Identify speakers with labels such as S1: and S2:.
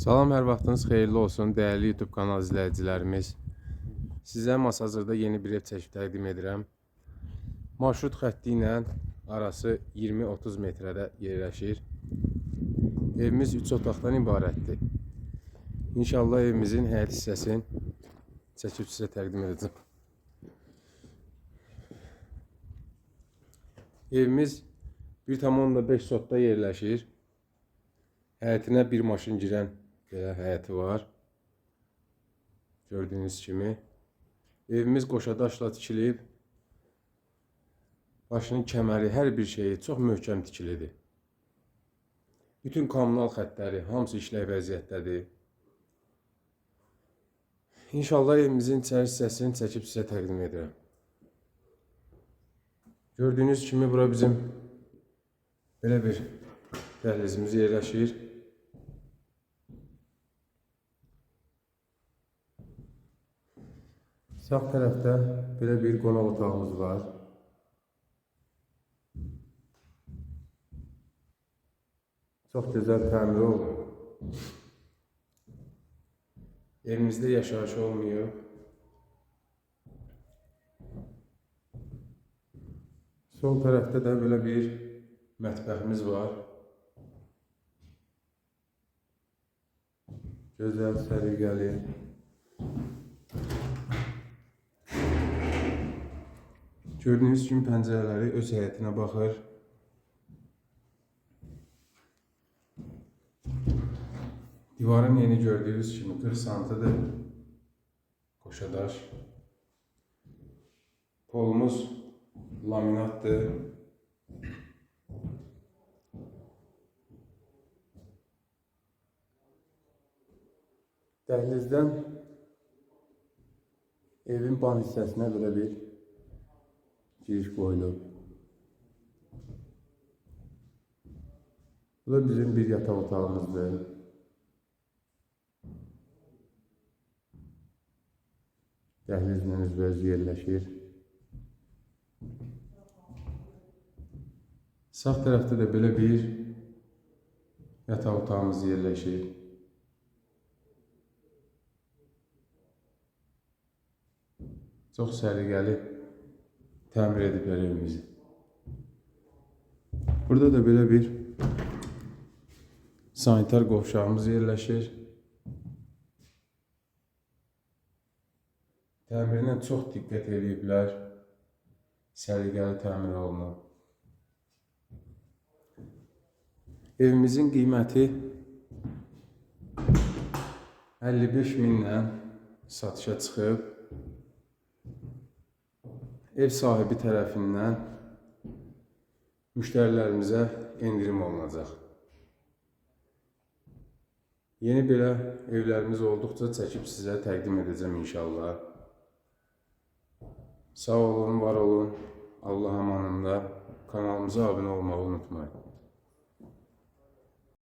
S1: Salam, hər vaxtınız xeyirli olsun, dəyərli YouTube kanal izləyicilərimiz. Sizə Masazırda yeni bir ev çəkib təqdim edirəm. Marşrut xətti ilə arası 20-30 metrədə yerləşir. Evimiz 3 otaqdan ibarətdir. İnşallah evimizin həyət hissəsini çəkib sizə təqdim edəcəm. Evimiz 1,5 sotda yerləşir. Həyətinə bir maşın girən belə həyəti var. Gördüyünüz kimi. Evimiz qoşadaşla tikilib. Başının kəməri, hər bir şeyi çox möhkəm tikilidir. Bütün kommunal xəttləri hamısı işlək vəziyyətdədir. İnşallah evimizin içəri hissəsini çəkib sizə təqdim edirəm. Gördüyünüz kimi bura bizim belə bir dəhlizimiz yerləşir. Sağ tarafta böyle bir konak otağımız var. Çok güzel tamir oldu. Evimizde yaşayış olmuyor. Sol tarafta da böyle bir mətbəximiz var. Gözəl səliqəli. Gördüyünüz kimi pəncərələri öz həyətinə baxır. Divarın yeni gördüyünüz kimi 40 santıdır. Qoşadaş. Polumuz laminatdır. Dəhlizdən evin ban hissəsinə belə bir giriş qoyulub. Bu da bizim bir yataq otağımızdır. Dəhlizlə üzbəüz yerləşir. Sağ tərəfdə də belə bir yataq otağımız yerləşir. Çox səliqəli təmir ediblər evimizi. Burada da belə bir sanitar qovşağımız yerləşir. Təmirinə çox diqqət ediblər. Səliqəli təmir olunub. Evimizin qiyməti 55 minlə satışa çıxıb. Ev sahibi tərəfindən müştərilərimizə endirim olunacaq. Yeni belə evlərimiz olduqca çəkib sizə təqdim edəcəm inşallah. Sağ olun, var olun. Allah amanında. Kanalımıza abunə olmağı unutmayın.